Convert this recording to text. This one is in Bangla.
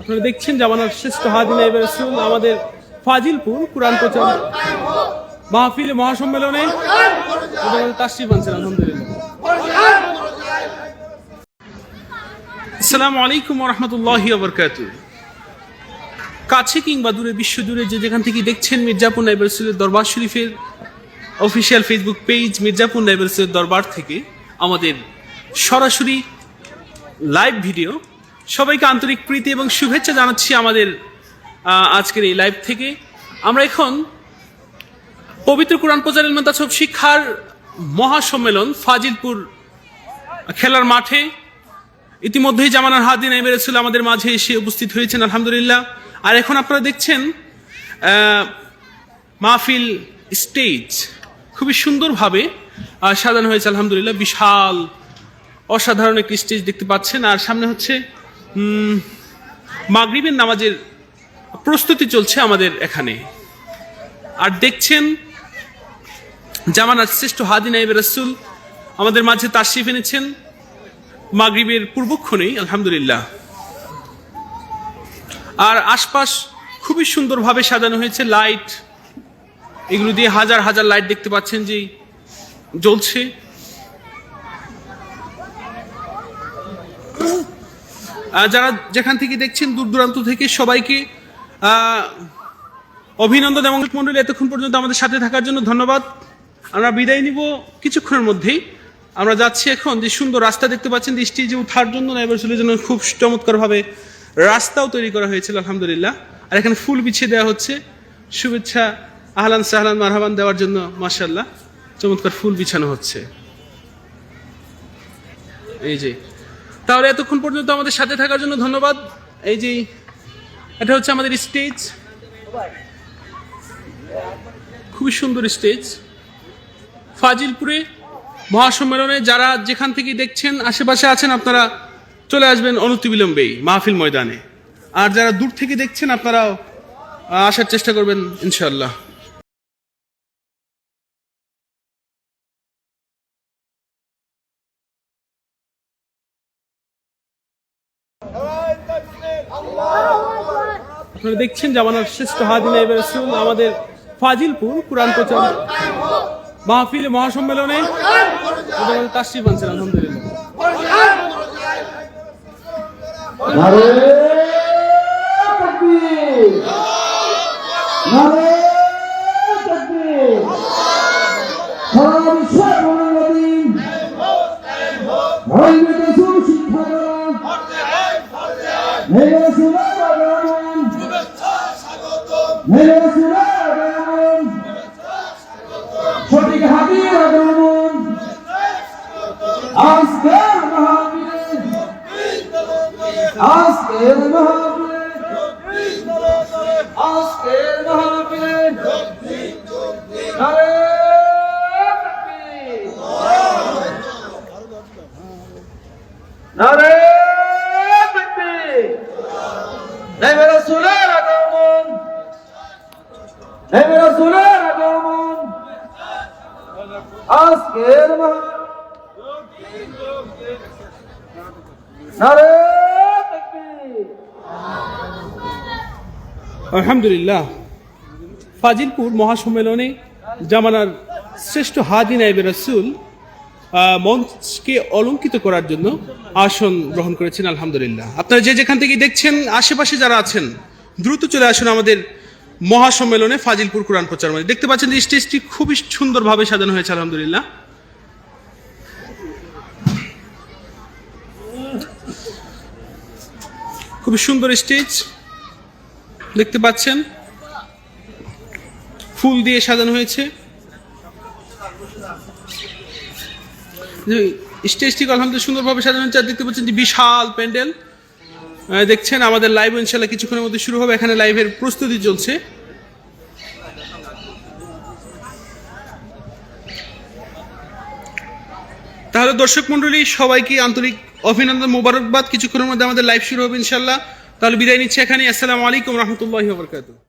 আপনারা দেখছেন জামানার শ্রেষ্ঠ হাদিন রসুল, আমাদের ফাজিলপুর কোরআন প্রচার মাহফিল মহাসম্মেলনে তাশরিফ আনছেন, আলহামদুলিল্লাহ। আসসালামু আলাইকুম রহমতুল্লাহি বরকাত কাছে কিংবা দূরে বিশ্ব জুড়ে যে যেখান থেকে দেখছেন মির্জাপুর নাইবার রসুলের দরবার শরীফের অফিসিয়াল ফেসবুক পেজ মির্জাপুর নাইবার রসুলের দরবার থেকে আমাদের সরাসরি লাইভ ভিডিও সবাইকে আন্তরিক প্রীতি এবং শুভেচ্ছা জানাচ্ছি আমাদের আজকের এই লাইভ থেকে। আমরা এখন পবিত্র কোরআন প্রচার মেন্তাসব শিক্ষার মহাসম্মেলন ফাজিলপুর খেলার মাঠে। ইতিমধ্যেই জামানার হাদিন এমে রসুল আমাদের মাঝে এসে উপস্থিত হয়েছেন, আলহামদুলিল্লাহ। আর এখন আপনারা দেখছেন মাহফিল স্টেজ খুবই সুন্দরভাবে সাজানো হয়েছে, আলহামদুলিল্লাহ। বিশাল, অসাধারণ একটি স্টেজ দেখতে পাচ্ছেন। আর সামনে হচ্ছে মাগরিবের নামাজের প্রস্তুতি চলছে আমাদের এখানে। আর দেখছেন, জামানার শ্রেষ্ঠ হাদি নাইব রসুল আমাদের মাঝে তাশরিফ এনেছেন মাগরিবের পূর্বক্ষণেই, আলহামদুলিল্লাহ। আর আশপাশ খুবই সুন্দরভাবে সাজানো হয়েছে, লাইট। এগুলো দিয়ে হাজার হাজার লাইট দেখতে পাচ্ছেন যে জ্বলছে। যারা যেখান থেকে দেখছেন দূর দূরান্ত থেকে সবাইকে অভিনন্দন এবং মন্ডলী এতক্ষণ পর্যন্ত আমাদের সাথে থাকার জন্য ধন্যবাদ। আমরা বিদায় নিব কিছুক্ষণের মধ্যেই। আমরা যাচ্ছি এখন যে সুন্দর রাস্তা দেখতে পাচ্ছেন দৃষ্টি যে উঠার জন্য নাইবার চুলের জন্য খুব চমৎকারভাবে রাস্তাও তৈরি করা হয়েছিল, আলহামদুলিল্লাহ। আর এখানে ফুল বিছিয়ে দেওয়া হচ্ছে। শুভেচ্ছা, আহলান সাহলান, মারহাবান দেওয়ার জন্য মার্শাল্লাহ চমৎকার ফুল বিছানো হচ্ছে। এই যে তাহলে এতক্ষণ পর্যন্ত আমাদের সাথে থাকার জন্য ধন্যবাদ। এই যে, এটা হচ্ছে আমাদের স্টেজ। খুবই সুন্দর স্টেজ। ফাজিলপুরে মহাসম্মেলনে যারা যেখান থেকে দেখছেন, আশেপাশে আছেন, আপনারা চলে আসবেন অনতিবিলম্বেই মাহফিল ময়দানে। আর যারা দূর থেকে দেখছেন, আপনারাও আসার চেষ্টা করবেন ইনশাল্লাহ আপনারা দেখছেন জামানার শ্রেষ্ঠ হাদিন রসুল আমাদের ফাজিলপুর কোরআন প্রচার মাহফিল মহাসম্মেলনে তাশরিফ আনছেন আলহামদুলিল্লাহ নারে তাকবীর নারে তাকবীর সঠিক হাতির আগমন আজকের মহাবীর আজকের মাহফিলে আজকের নারে তাকবীর। নারে আজকের আলহামদুলিল্লাহ। ফাজিলপুর মহাসম্মেলনে জামানার শ্রেষ্ঠ হাদি নাইবে রসুল মঞ্চকে অলঙ্কিত করার জন্য আসন গ্রহণ করেছেন, আলহামদুলিল্লাহ। আপনারা যে যেখান থেকে দেখছেন, আশেপাশে যারা আছেন, দ্রুত চলে আসুন আমাদের মহাসম্মেলনে ফাজিলপুর কোরআন প্রচার মানে। দেখতে পাচ্ছেন যে স্টেজটি খুবই সুন্দরভাবে সাজানো হয়েছে, আলহামদুলিল্লাহ। খুবই সুন্দর স্টেজ। দেখতে পাচ্ছেন, ফুল দিয়ে সাজানো হয়েছে। স্টেজটি আলহামদুলিল্লাহ সুন্দরভাবে সাজানো হয়েছে। আর দেখতে পাচ্ছেন যে বিশাল প্যান্ডেল। দেখছেন, আমাদের লাইভ ইনশাল্লাহ কিছুক্ষণের মধ্যে শুরু হবে। এখানে লাইভের প্রস্তুতি চলছে। তাহলে দর্শক মন্ডলী সবাইকে আন্তরিক অভিনন্দন মোবারকবাদ। কিছুক্ষণের মধ্যে আমাদের লাইভ শুরু হবে ইনশাল্লাহ তাহলে বিদায় নিচ্ছে এখানে আসসালামু আলাইকুম রহমতুল্লাহ বরকাত